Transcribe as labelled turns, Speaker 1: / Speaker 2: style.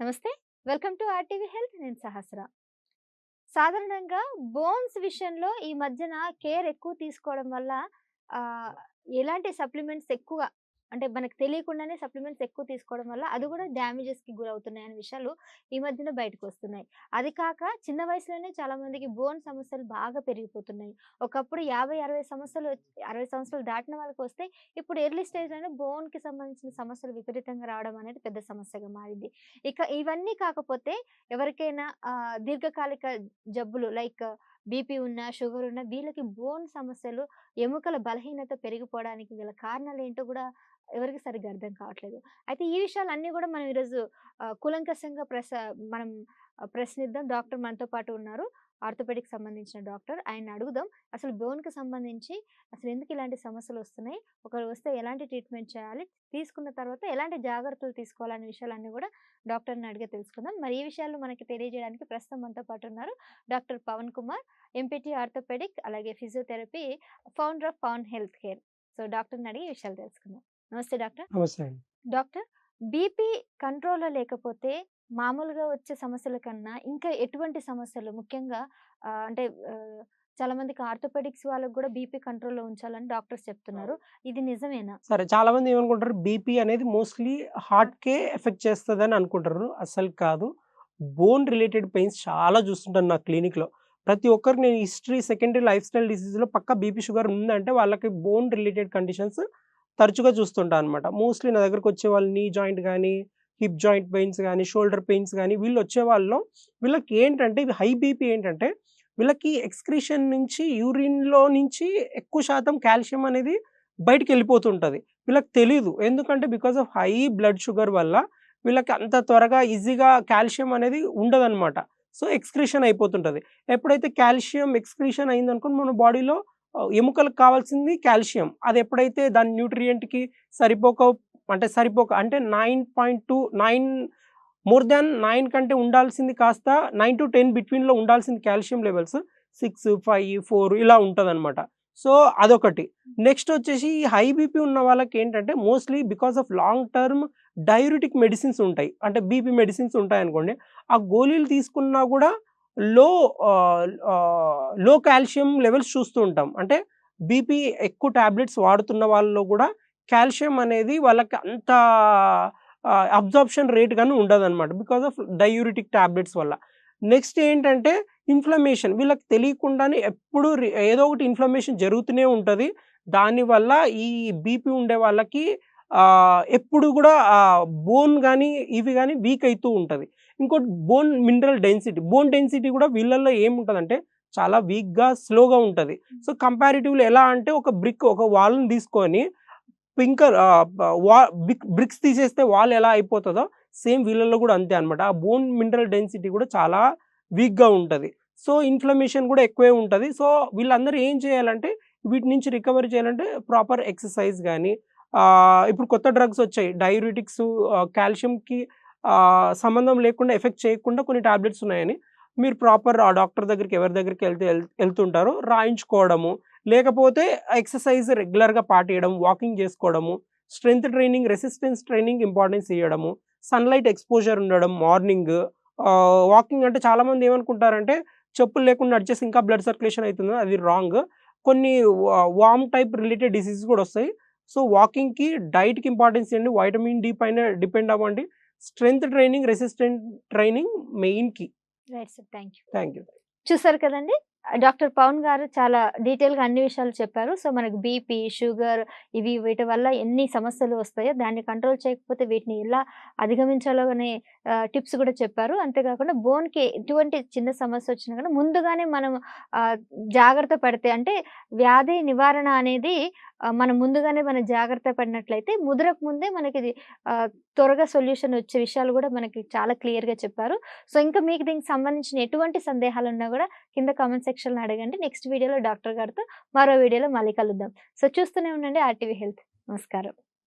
Speaker 1: నమస్తే. Welcome to RTV health. నేను సహస్ర. సాధారణంగా బోన్స్ విషయంలో ఈ మధ్యన కేర్ ఎక్కువ తీసుకోవడం వల్ల ఆ, ఎలాంటి సప్లిమెంట్స్ ఎక్కువ అంటే మనకు తెలియకుండానే సప్లిమెంట్స్ ఎక్కువ తీసుకోవడం వల్ల అది కూడా డ్యామేజెస్కి గురవుతున్నాయి అనే విషయాలు ఈ మధ్యన బయటకు వస్తున్నాయి అది కాక చిన్న వయసులోనే చాలా మందికి బోన్ సమస్యలు బాగా పెరిగిపోతున్నాయి. ఒకప్పుడు యాభై అరవై సమస్యలు అరవై సంవత్సరాలు దాటిన వాళ్ళకి వస్తే ఇప్పుడు ఎర్లీ స్టేజ్లోనే బోన్కి సంబంధించిన సమస్యలు విపరీతంగా రావడం అనేది పెద్ద సమస్యగా మారింది. ఇక ఇవన్నీ కాకపోతే ఎవరికైనా దీర్ఘకాలిక జబ్బులు లైక్ బీపీ ఉన్న షుగర్ ఉన్న వీళ్ళకి బోన్ సమస్యలు ఎముకల బలహీనత పెరిగిపోవడానికి గల కారణాలు ఏంటో కూడా ఎవరికి సరిగ్గా అర్థం కావట్లేదు. అయితే ఈ విషయాలన్నీ కూడా మనం ఈరోజు కూలంకషంగా ప్రస మనం ప్రశ్నిద్దాం. డాక్టర్ మనతో పాటు ఉన్నారు. ఆర్థోపెడిక్ సంబంధించిన డాక్టర్. ఆయన అడుగుదాం అసలు bone కి సంబంధించి అసలు ఎందుకు ఇలాంటి సమస్యలు వస్తున్నాయి? ఒకరు వస్తే ఎలాంటి ట్రీట్మెంట్ చేయాలి? తీసుకున్న తర్వాత ఎలాంటి జాగ్రత్తలు తీసుకోవాలనే విషయాలన్నీ కూడా డాక్టర్ని అడిగి తెలుసుకుందాం. మరి ఈ విషయాలు మనకి తెలియజేయడానికి ప్రస్తుతం మనతో పాటు ఉన్నారు doctor Pavan Kumar MPT orthopaedic అలాగే physiotherapy founder of Pavan health care. So డాక్టర్ని అడిగి విషయాలు తెలుసుకుందాం. నమస్తే డాక్టర్.
Speaker 2: నమస్తే
Speaker 1: డాక్టర్ బీపీ కంట్రోల్లో లేకపోతే మామూలుగా వచ్చే సమస్యల కన్నా ఇంకా ఎటువంటి సమస్యలు? ముఖ్యంగా అంటే చాలా మందికి ఆర్థోపెడిక్స్ వాళ్ళకి కూడా బీపీ కంట్రోల్లో ఉంచాలని డాక్టర్స్ చెప్తున్నారు. ఇది నిజమేనా?
Speaker 2: సరే చాలా మంది ఏమనుకుంటారు? బీపీ అనేది మోస్ట్లీ హార్ట్కే ఎఫెక్ట్ చేస్తుందని అనుకుంటారు. అసలు కాదు. బోన్ రిలేటెడ్ పెయిన్స్ చాలా చూస్తుంటాను నా క్లినిక్లో. ప్రతి ఒక్కరికి నేను హిస్టరీ సెకండరీ లైఫ్ స్టైల్ డిసీజ్లో పక్క బీపీ షుగర్ ఉందంటే వాళ్ళకి బోన్ రిలేటెడ్ కండిషన్స్ తరచుగా చూస్తుంటా అనమాట మోస్ట్లీ నా దగ్గరకు వచ్చే వాళ్ళు నీ జాయింట్ కానీ హిప్ జాయింట్ పెయిన్స్ కానీ షోల్డర్ పెయిన్స్ కానీ వీళ్ళు వచ్చే వాళ్ళు వీళ్ళకి ఏంటంటే హై బీపీ ఏంటంటే వీళ్ళకి ఎక్స్క్రీషన్ నుంచి యూరిన్లో నుంచి ఎక్కువ శాతం కాల్షియం అనేది బయటికి వెళ్ళిపోతుంటుంది. వీళ్ళకి తెలియదు ఎందుకంటే because of high blood sugar వల్ల వీళ్ళకి అంత త్వరగా ఈజీగా కాల్షియం అనేది ఉండదన్నమాట. సో ఎక్స్క్రీషన్ అయిపోతుంటుంది. ఎప్పుడైతే కాల్షియం ఎక్స్క్రీషన్ అయిందనుకోండి మన బాడీలో ఎముకలకు కావాల్సింది కాల్షియం అది ఎప్పుడైతే దాని న్యూట్రియంట్కి సరిపోక అంటే సరిపోక అంటే nine point two nine more than nine కంటే ఉండాల్సింది కాస్త నైన్ టు టెన్ బిట్వీన్లో ఉండాల్సింది calcium levels. Six five four ఇలా ఉంటుంది సో అదొకటి. నెక్స్ట్ వచ్చేసి హై బీపీ ఉన్న వాళ్ళకి ఏంటంటే mostly because of long term diuretic medicines ఉంటాయి. అంటే బీపీ మెడిసిన్స్ ఉంటాయి అనుకోండి ఆ గోళీలు తీసుకున్నా కూడా లో లో కాల్షియం లెవెల్స్ చూస్తూ ఉంటాం. అంటే బీపీ ఎక్కువ టాబ్లెట్స్ వాడుతున్న వాళ్ళలో కూడా కాల్షియం అనేది వాళ్ళకి అంత అబ్జార్ప్షన్ రేట్ కానీ ఉండదు అనమాట బికాస్ ఆఫ్ డయూరిటిక్ టాబ్లెట్స్ వల్ల. నెక్స్ట్ ఏంటంటే ఇన్ఫ్లమేషన్. వీళ్ళకి తెలియకుండానే ఎప్పుడు ఏదో ఒకటి ఇన్ఫ్లమేషన్ జరుగుతూనే ఉంటుంది. దానివల్ల ఈ బీపీ ఉండే వాళ్ళకి ఎప్పుడు కూడా బోన్ కానీ ఇవి కానీ వీక్ అవుతూ ఉంటుంది. ఇంకోటి bone mineral density. Bone density కూడా వీళ్ళల్లో ఏముంటుందంటే చాలా వీక్గా స్లోగా ఉంటుంది. సో కంపారిటివ్లీ ఎలా అంటే ఒక బ్రిక్ ఒక వాల్ని తీసుకొని పింకర్ వా బ్రిక్స్ తీసేస్తే వాల్ ఎలా అయిపోతుందో సేమ్ వీళ్ళల్లో కూడా అంతే అనమాట ఆ బోన్ మినరల్ డెన్సిటీ కూడా చాలా వీక్గా ఉంటుంది. సో ఇన్ఫ్లమేషన్ కూడా ఎక్కువే ఉంటుంది. సో వీళ్ళందరూ ఏం చేయాలంటే వీటి నుంచి రికవరీ చేయాలంటే ప్రాపర్ ఎక్సర్సైజ్ కానీ ఇప్పుడు కొత్త డ్రగ్స్ వచ్చాయి. డయూరిటిక్స్ కాల్షియంకి సంబంధం లేకుండా ఎఫెక్ట్ చేయకుండా కొన్ని టాబ్లెట్స్ ఉన్నాయని మీరు ప్రాపర్ ఆ డాక్టర్ దగ్గరికి ఎవరి దగ్గరికి వెళ్తే వెళ్తుంటారో రాయించుకోవడము లేకపోతే ఎక్సర్సైజ్ రెగ్యులర్గా పాటియడం వాకింగ్ చేసుకోవడము strength training resistance training importance ఇవ్వడము సన్లైట్ ఎక్స్పోజర్ ఉండడం మార్నింగ్ వాకింగ్ అంటే చాలామంది ఏమనుకుంటారంటే చెప్పులు లేకుండా నడిచేసి ఇంకా బ్లడ్ సర్క్యులేషన్ అవుతుంది అది రాంగ్. కొన్ని వామ్ టైప్ రిలేటెడ్ డిసీజ్ కూడా వస్తాయి. సో వాకింగ్కి డైట్కి ఇంపార్టెన్స్ ఇవ్వండి వైటమిన్ డి పైన డిపెండ్ అవ్వండి. Strength training resistant training మెయిన్కి.
Speaker 1: Right sir. Thank you
Speaker 2: thank you
Speaker 1: చూసారు కదండి? డాక్టర్ పవన్ గారు చాలా డీటెయిల్గా అన్ని విషయాలు చెప్పారు. సో మనకు బీపీ షుగర్ ఇవి వీటి వల్ల ఎన్ని సమస్యలు వస్తాయో దాన్ని కంట్రోల్ చేయకపోతే వీటిని ఎలా అధిగమించాలో అనే టిప్స్ కూడా చెప్పారు. అంతేకాకుండా బోన్కి ఎటువంటి చిన్న సమస్య వచ్చినా కానీ ముందుగానే మనం జాగ్రత్త పడితే అంటే వ్యాధి నివారణ అనేది మనం ముందుగానే మనం జాగ్రత్త పడినట్లయితే ముదరకు ముందే మనకి ఇది త్వరగా సొల్యూషన్ వచ్చే విషయాలు కూడా మనకి చాలా క్లియర్గా చెప్పారు. సో ఇంకా మీకు దీనికి సంబంధించిన ఎటువంటి సందేహాలు ఉన్నా కూడా కింద కామెంట్ సెక్షన్లో అడగండి. నెక్స్ట్ వీడియోలో డాక్టర్ గారితో మరో వీడియోలో మళ్ళీ కలుద్దాం. సో చూస్తూనే ఉండండి ఆర్టీవీ హెల్త్. నమస్కారం.